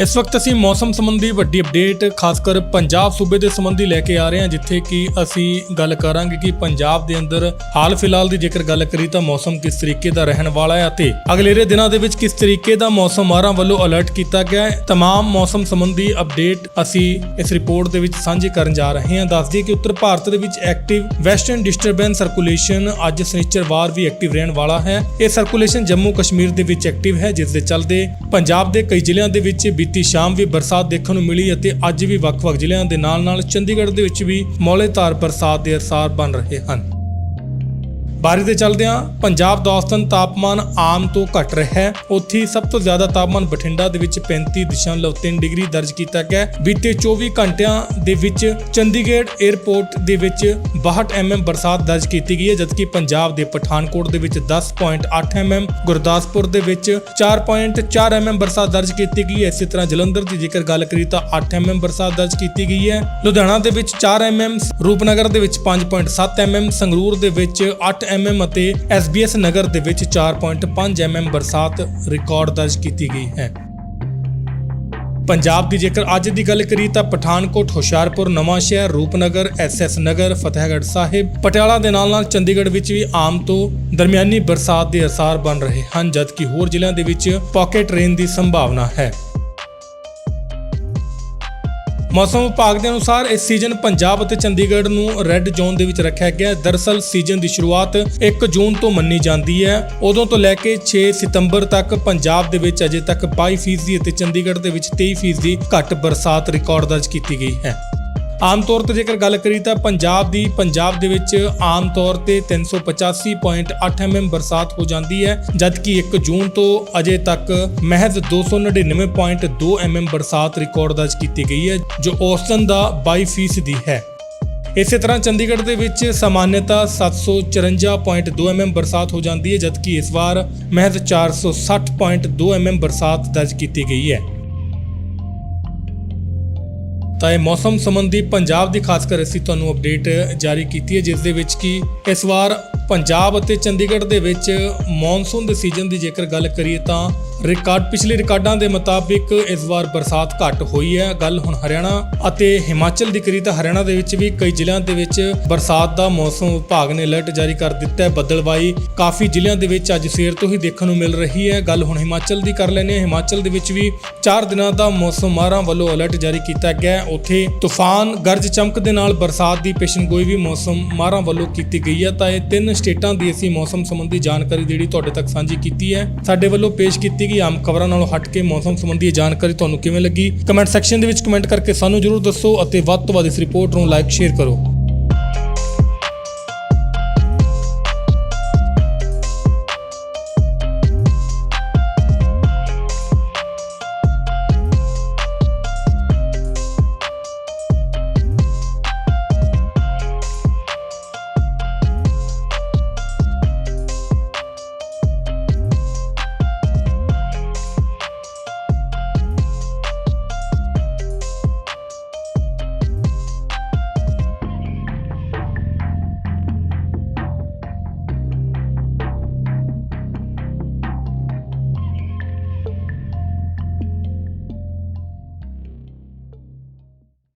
ਇਸ ਵਕਤ ਅਸੀਂ ਮੌਸਮ ਸੰਬੰਧੀ ਵੱਡੀ ਅਪਡੇਟ ਖਾਸ ਕਰ ਪੰਜਾਬ ਸੂਬੇ ਦੇ ਸੰਬੰਧੀ ਲੈ ਕੇ ਆ ਰਹੇ ਹਾਂ ਜਿੱਥੇ ਕਿ ਅਸੀਂ ਗੱਲ ਕਰਾਂਗੇ ਕਿ ਪੰਜਾਬ ਦੇ ਅੰਦਰ ਹਾਲ ਫਿਲਹਾਲ ਦੀ ਜੇਕਰ ਗੱਲ ਕਰੀ ਤਾਂ ਮੌਸਮ ਕਿਸ ਤਰੀਕੇ ਦਾ ਰਹਿਣ ਵਾਲਾ ਹੈ ਅਤੇ ਅਗਲੇਰੇ ਦਿਨਾਂ ਦੇ ਵਿੱਚ ਕਿਸ ਤਰੀਕੇ ਦਾ ਮੌਸਮ ਮਾਹਰਾਂ ਵੱਲੋਂ ਅਲਰਟ ਕੀਤਾ ਗਿਆ ਹੈ तमाम ਮੌਸਮ ਸੰਬੰਧੀ ਅਪਡੇਟ ਅਸੀਂ ਇਸ ਰਿਪੋਰਟ ਦੇ ਵਿੱਚ ਸਾਂਝੇ ਕਰਨ ਜਾ ਰਹੇ ਹਾਂ ਦੱਸ ਦਈਏ ਕਿ ਉੱਤਰ ਭਾਰਤ ਦੇ ਵਿੱਚ ਐਕਟਿਵ ਵੈਸਟਰਨ ਡਿਸਟਰਬੈਂਸ ਸਰਕੂਲੇਸ਼ਨ ਅੱਜ ਸ਼ਨੀਚਰਵਾਰ ਵੀ ਐਕਟਿਵ ਰਹਿਣ ਵਾਲਾ ਹੈ ਇਹ ਸਰਕੂਲੇਸ਼ਨ ਜੰਮੂ ਕਸ਼ਮੀਰ ਦੇ ਵਿੱਚ ਐਕਟਿਵ ਹੈ ਜਿਸ ਦੇ ਚੱਲਦੇ ਪੰਜਾਬ ਦੇ ਕਈ ਜ਼ਿਲ੍ਹਿਆਂ ਦੇ ਵਿੱਚ ਬੀਤੀ ਸ਼ਾਮ ਵੀ ਬਰਸਾਤ ਦੇਖਣ ਨੂੰ ਮਿਲੀ ਅਤੇ ਅੱਜ ਵੀ ਵੱਖ-ਵੱਖ ਜ਼ਿਲ੍ਹਿਆਂ ਦੇ ਨਾਲ-ਨਾਲ ਚੰਡੀਗੜ੍ਹ ਦੇ ਵਿੱਚ ਵੀ ਮੌਲੇਧਾਰ ਬਰਸਾਤ ਦੇ ਅਸਾਰ ਬਣ ਰਹੇ ਹਨ। ਬਾਰਿਸ਼ ਦੇ ਚੱਲਦਿਆਂ ਪੰਜਾਬ ਦਾ ਔਸਤਨ ਤਾਪਮਾਨ ਆਮ ਤੋਂ ਘਟ ਰਿਹਾ ਹੈ। ਉੱਥੇ ਸਭ ਤੋਂ ਜ਼ਿਆਦਾ ਤਾਪਮਾਨ ਬਠਿੰਡਾ ਦੇ ਵਿੱਚ 35.3 ਡਿਗਰੀ ਦਰਜ ਕੀਤਾ ਗਿਆ ਬੀਤੇ 24 ਘੰਟਿਆਂ ਦੇ ਵਿੱਚ ਚੰਡੀਗੜ੍ਹ 에ਅਰਪੋਰਟ ਦੇ ਵਿੱਚ 62 mm ਬਰਸਾਤ ਦਰਜ ਕੀਤੀ ਗਈ ਹੈ, ਜਦਕਿ ਪੰਜਾਬ ਦੇ ਪਠਾਨਕੋਟ ਦੇ ਵਿੱਚ 10.8 mm ਗੁਰਦਾਸਪੁਰ ਦੇ ਵਿੱਚ 4.4 mm ਬਰਸਾਤ ਦਰਜ ਕੀਤੀ ਗਈ ਹੈ। ਇਸੇ ਤਰ੍ਹਾਂ ਜਲੰਧਰ ਦੀ ਜੇਕਰ ਗੱਲ ਕਰੀ ਤਾਂ 8 mm ਬਰਸਾਤ ਦਰਜ ਕੀਤੀ ਗਈ ਹੈ। ਲੁਧਿਆਣਾ ਦੇ ਵਿੱਚ 4 mm ਰੂਪਨਗਰ ਦੇ ਵਿੱਚ 5.7 mm ਸੰਗਰੂਰ ਦੇ ਵਿੱਚ 8 mm ਅਤੇ SBS ਨਗਰ ਦੇ ਵਿੱਚ 4.5 mm ਬਰਸਾਤ ਰਿਕਾਰਡ ਦਰਜ ਕੀਤੀ ਗਈ ਹੈ। ਪੰਜਾਬ ਦੀ ਜੇਕਰ ਅੱਜ ਦੀ ਗੱਲ ਕਰੀ ਤਾਂ ਪਠਾਨਕੋਟ, ਹੁਸ਼ਿਆਰਪੁਰ ਨਵਾਂ ਸ਼ਹਿਰ ਰੂਪਨਗਰ ਐਸਐਸ ਨਗਰ, ਫਤਿਹਗੜ੍ਹ ਸਾਹਿਬ, ਪਟਿਆਲਾ ਦੇ ਨਾਲ ਨਾਲ ਚੰਡੀਗੜ੍ਹ ਵਿੱਚ ਵੀ ਆਮ ਤੋਂ ਦਰਮਿਆਨੀ ਬਰਸਾਤ ਦੇ ਅਸਾਰ ਬਣ ਰਹੇ ਹਨ, ਜਦਕਿ ਹੋਰ ਜ਼ਿਲ੍ਹਿਆਂ ਦੇ ਵਿੱਚ ਪਾਕੇਟ ਰੇਨ ਦੀ ਸੰਭਾਵਨਾ ਹੈ। ਮੌਸਮ ਵਿਭਾਗ ਦੇ ਅਨੁਸਾਰ ਇਸ ਸੀਜ਼ਨ ਪੰਜਾਬ ਅਤੇ ਚੰਡੀਗੜ੍ਹ ਨੂੰ ਰੈੱਡ ਜ਼ੋਨ ਦੇ ਵਿੱਚ ਰੱਖਿਆ ਗਿਆ ਹੈ। ਦਰਅਸਲ ਸੀਜ਼ਨ ਦੀ ਸ਼ੁਰੂਆਤ 1 ਜੂਨ ਤੋਂ ਮੰਨੀ ਜਾਂਦੀ ਹੈ। ਉਦੋਂ ਤੋਂ ਲੈ ਕੇ 6 ਸਤੰਬਰ ਤੱਕ ਪੰਜਾਬ ਦੇ ਵਿੱਚ ਅਜੇ ਤੱਕ 22% ਅਤੇ ਚੰਡੀਗੜ੍ਹ ਦੇ ਵਿੱਚ 23% ਘੱਟ ਬਰਸਾਤ ਰਿਕਾਰਡ ਦਰਜ ਕੀਤੀ ਗਈ ਹੈ। ਆਮ ਤੌਰ ਤੇ ਜੇਕਰ ਗੱਲ ਕਰੀ ਤਾਂ ਪੰਜਾਬ ਦੀ, ਪੰਜਾਬ ਦੇ ਵਿੱਚ ਆਮ ਤੌਰ ਤੇ 385.8 mm ਬਰਸਾਤ ਹੋ ਜਾਂਦੀ ਹੈ, ਜਦਕਿ 1 ਜੂਨ ਤੋਂ ਅਜੇ ਤੱਕ ਮਹਿਜ਼ 299.2 mm ਬਰਸਾਤ ਰਿਕਾਰਡ ਦਰਜ ਕੀਤੀ ਗਈ ਹੈ, ਜੋ ਔਸਤਨ ਦਾ 22% ਹੈ। ਇਸੇ ਤਰ੍ਹਾਂ ਚੰਡੀਗੜ੍ਹ ਦੇ ਵਿੱਚ ਸਾਮਾਨਿਅਤਾ 754.2 mm ਬਰਸਾਤ ਹੋ ਜਾਂਦੀ ਹੈ, ਜਦਕਿ ਇਸ ਵਾਰ ਮਹਿਜ਼ 460.2 mm ਬਰਸਾਤ ਦਰਜ ਕੀਤੀ ਗਈ ਹੈ। ਤਾਂ ਇਹ ਮੌਸਮ ਸੰਬੰਧੀ ਪੰਜਾਬ ਦੀ ਖਾਸ ਕਰ ਅਸੀਂ ਤੁਹਾਨੂੰ ਅਪਡੇਟ ਜਾਰੀ ਕੀਤੀ ਹੈ, ਜਿਸ ਦੇ ਵਿੱਚ ਕਿ ਇਸ ਵਾਰ ਪੰਜਾਬ ਅਤੇ ਚੰਡੀਗੜ੍ਹ ਦੇ ਵਿੱਚ ਮੌਨਸੂਨ ਦੇ ਸੀਜ਼ਨ ਦੀ ਜੇਕਰ ਗੱਲ ਕਰੀਏ ਤਾਂ ਰਿਕਾਰਡ ਪਿਛਲੇ ਰਿਕਾਰਡਾਂ ਦੇ ਮੁਤਾਬਿਕ ਇਸ ਵਾਰ ਬਰਸਾਤ ਘੱਟ ਹੋਈ ਹੈ। ਗੱਲ ਹੁਣ ਹਰਿਆਣਾ ਅਤੇ ਹਿਮਾਚਲ ਦੀ ਕਰੀ ਤਾਂ ਹਰਿਆਣਾ ਦੇ ਵਿੱਚ ਵੀ ਕਈ ਜ਼ਿਲ੍ਹਿਆਂ ਦੇ ਵਿੱਚ ਬਰਸਾਤ ਦਾ ਮੌਸਮ ਵਿਭਾਗ ਨੇ ਅਲਰਟ ਜਾਰੀ ਕਰ ਦਿੱਤਾ ਹੈ। ਬੱਦਲਵਾਈ ਕਾਫੀ ਜ਼ਿਲ੍ਹਿਆਂ ਦੇ ਵਿੱਚ ਅੱਜ ਸਵੇਰ ਤੋਂ ਹੀ ਦੇਖਣ ਨੂੰ ਮਿਲ ਰਹੀ ਹੈ। ਗੱਲ ਹੁਣ ਹਿਮਾਚਲ ਦੀ ਕਰ ਲੈਂਦੇ ਹਾਂ। ਹਿਮਾਚਲ ਦੇ ਵਿੱਚ ਵੀ 4 ਦਿਨਾਂ ਦਾ ਮੌਸਮ ਮਾਹਰਾਂ ਵੱਲੋਂ ਅਲਰਟ ਜਾਰੀ ਕੀਤਾ ਗਿਆ ਹੈ। ਉੱਥੇ ਤੂਫਾਨ ਗਰਜ ਚਮਕ ਦੇ ਨਾਲ ਬਰਸਾਤ ਦੀ ਪੇਸ਼ਨਗੋਈ ਵੀ ਮੌਸਮ ਮਾਹਰਾਂ ਵੱਲੋਂ ਕੀਤੀ ਗਈ ਹੈ। ਤਾਂ ਇਹ ਤਿੰਨ ਸਟੇਟਾਂ ਦੀ ਅਸੀਂ ਮੌਸਮ ਸੰਬੰਧੀ ਜਾਣਕਾਰੀ ਜਿਹੜੀ ਤੁਹਾਡੇ ਤੱਕ ਸਾਂਝੀ ਕੀਤੀ ਹੈ। ਸਾਡੇ ਵੱਲੋਂ ਪੇਸ਼ ਕੀਤੀ ਗਈ ਆਮ ਖਬਰਾਂ ਨਾਲੋਂ ਹਟ ਕੇ ਮੌਸਮ ਸੰਬੰਧੀ ਜਾਣਕਾਰੀ ਤੁਹਾਨੂੰ ਕਿਵੇਂ ਲੱਗੀ? ਕਮੈਂਟ ਸੈਕਸ਼ਨ ਦੇ ਵਿੱਚ ਕਮੈਂਟ ਕਰਕੇ ਸਾਨੂੰ ਜਰੂਰ ਦੱਸੋ ਅਤੇ ਵੱਧ ਤੋਂ ਵੱਧ ਇਸ ਰਿਪੋਰਟ ਨੂੰ ਲਾਈਕ ਸ਼ੇਅਰ ਕਰੋ।